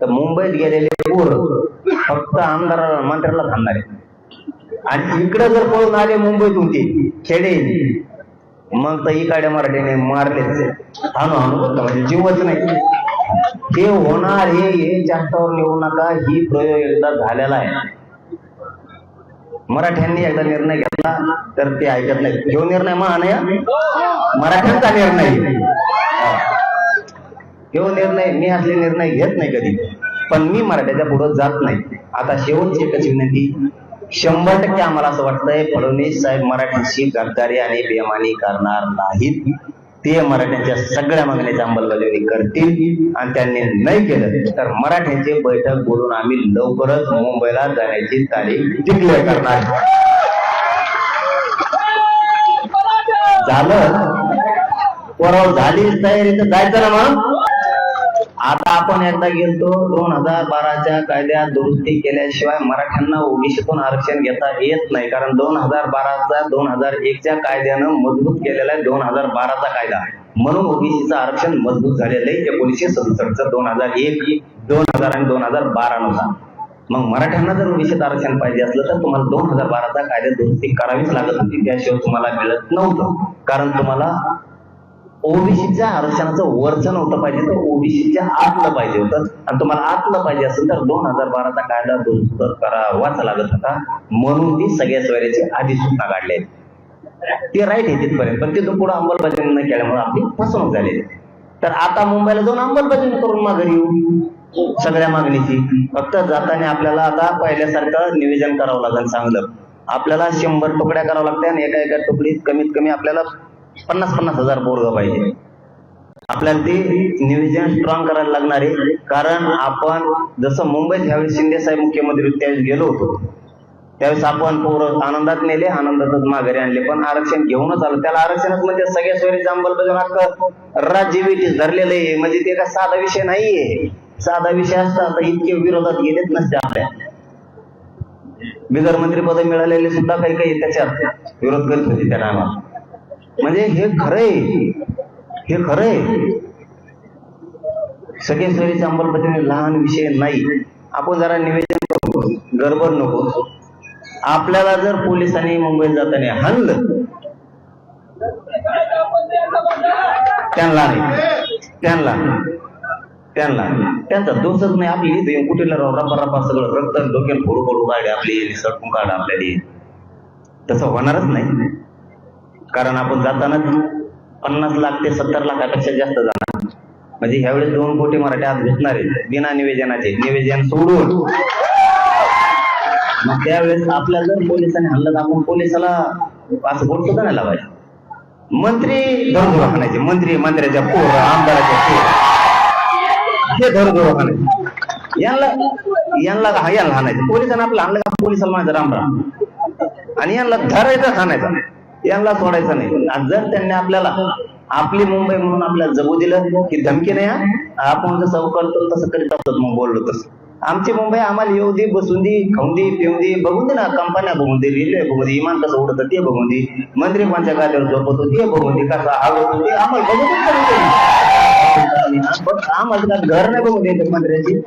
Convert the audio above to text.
तर मुंबईत गेलेले पोर फक्त आमदार मंत्र्याला थांबणार आहे आणि इकडे जर पळून आले मुंबईतून ते खेडे मग तर इकडे मराठीने मारलेच हाणू हाणू म्हणजे जीवच नाही. ते होणार हे हे जास्तावर येऊ नका. ही प्रयोग एकदा झालेला आहे. मराठ्यांनी एकदा निर्णय घेतला तर ते ऐकत नाही ह्यो निर्णय महान आहे मराठ्यांचा निर्णय. आहे. ह्यो निर्णय मी असले निर्णय घेत नाही कधी. पण मी मराठ्याच्या पुढे जात नाही. आता शेवटची एकच विनंती शंभर टक्के आम्हाला असं वाटतंय फडणवीस साहेब मराठीशी गद्दारी आणि बेमानी करणार नाहीत. ते मराठ्यांच्या सगळ्या मागण्याची अंमलबजावणी करतील आणि त्यांनी नाही केलं तर मराठ्यांची बैठक बोलून आम्ही लवकरच मुंबईला जाण्याची तारीख डिक्लेअर करणार. झालं? परवा झाली तयारी तर जायचं ना मग? आता आपण एकदा गेलतो दोन हजार बाराच्या कायद्यात दुरुस्ती केल्याशिवाय मराठ्यांना ओबीसीतून आरक्षण घेता येत नाही. कारण दोन हजार बाराचा दोन हजार एकच्या कायद्यानं मजबूत केलेला आहे दोन हजार बाराचा कायदा. म्हणून ओबीसीचं आरक्षण मजबूत झालेलं आहे. एकोणीसशे सदुसष्टचं दोन हजार एक दोन हजार आणि दोन हजार बारा नुसार मग मराठ्यांना जर ओबीसीत आरक्षण पाहिजे असलं तर तुम्हाला दोन हजार बाराचा कायद्यात दुरुस्ती करावीच लागत होती. त्याशिवाय तुम्हाला मिळत नव्हतं. कारण तुम्हाला ओबीसीच्या आरक्षणाचं वरचं नव्हतं पाहिजे तर ओबीसीच्या आतलं पाहिजे होतं. आणि तुम्हाला आतलं पाहिजे असेल तर दोन हजार बाराचा कायदा दुरुस्त करावाच लागत होता. म्हणून ती सगळ्या सोयऱ्याची अधिसूचना काढली. आहे. ते राईट आहे तिथपर्यंत पण तिथून पुढे अंमलबजावणी न केल्यामुळे आपली फसवणूक झाली. तर आता मुंबईला जाऊन अंमलबजावणी करून माघारी येऊ. सगळ्या मागणीची. फक्त जाताना आपल्याला आता पहिल्यासारखं निवेदन करावं लागेल चांगलं. आपल्याला शंभर तुकड्या करावं लागतात आणि एका एका तुकडीत कमीत कमी आपल्याला पन्नास पन्नास हजार पोरग पाहिजे. आपल्याला ते नियोजन स्ट्रॉंग करायला लागणार आहे. कारण आपण जसं मुंबईत ह्यावेळी शिंदे साहेब मुख्यमंत्री त्यावेळेस गेलो होतो. त्यावेळेस आपण पोरं आनंदात नेले आनंदातच माघारी आणले. पण आरक्षण घेऊनच आलं. त्याला आरक्षणच म्हणजे सगळ्या सोयरीची अंमलबजावणी हक्क राज्यविटीस धरलेलं आहे. म्हणजे ते का साधा विषय नाहीये. साधा विषय असता तर इतके विरोधात गेलेच नसते आपल्या. बिगर मंत्री पद मिळालेले सुद्धा काही काही त्याच्यात विरोध करीत होते त्या टायमाला. म्हणजे हे खरंय. हे खरंय. सगळे सोयीची अंमलबजावणी लहान विषय नाही. आपण जरा निवेदन करू. गडबड नको. आपल्याला जर पोलिसांनी मुंबईत जाताना हल्लं त्यांना नाही. त्यांना त्यांना त्यांचा दोषच नाही. आपली इथे कुठेला राहू? रपा रपा सगळं रक्त डोक्याला फोडू फोडू काढे आपली सटकून काढ आपल्याला. तसं होणारच नाही. कारण आपण जाताना पन्नास लाख ते सत्तर लाखापेक्षा जास्त जाणार. म्हणजे ह्यावेळेस दोन कोटी मराठी आत घुसणार आहेत. बिना निवेदनाचे. निवेदन सोडून. मग त्यावेळेस आपल्या जर पोलिसांनी हल्ला आपण पोलिसाला असं बोट सुद्धा नाही लावायचं. मंत्री धरधुरा हाणायचे. मंत्री मंत्र्याच्या पोर आमदाराच्या पोर. हे धरधुरा हाणायचे. यांना यांना हा यांना हाणायचं. पोलिसांना आपलं आणलं का? पोलिसाला म्हणायचं राम राम. आणि यांना धरायचं हाणायचं. यांना सोडायचं नाही आणि जर त्यांनी आपल्याला आपली मुंबई म्हणून आपल्याला जगू दिलं की धमकी नाही हा. आपण जसं करतो तसं करीत असतो मग बोललो तसं आमची मुंबई आम्हाला येऊ दे बसून दे खाऊन दे पिऊन दे बघून दे ना कंपन्या बघून दे रेल्वे बघून दे इमान कसं उडत ते बघून दे मंत्री कोणत्या गाड्यावर झोपतो ते बघून दे कसा आवडतो ते आम्हाला बघून दे. पण आम्हाला घर नाही बघून दे मंत्र्याची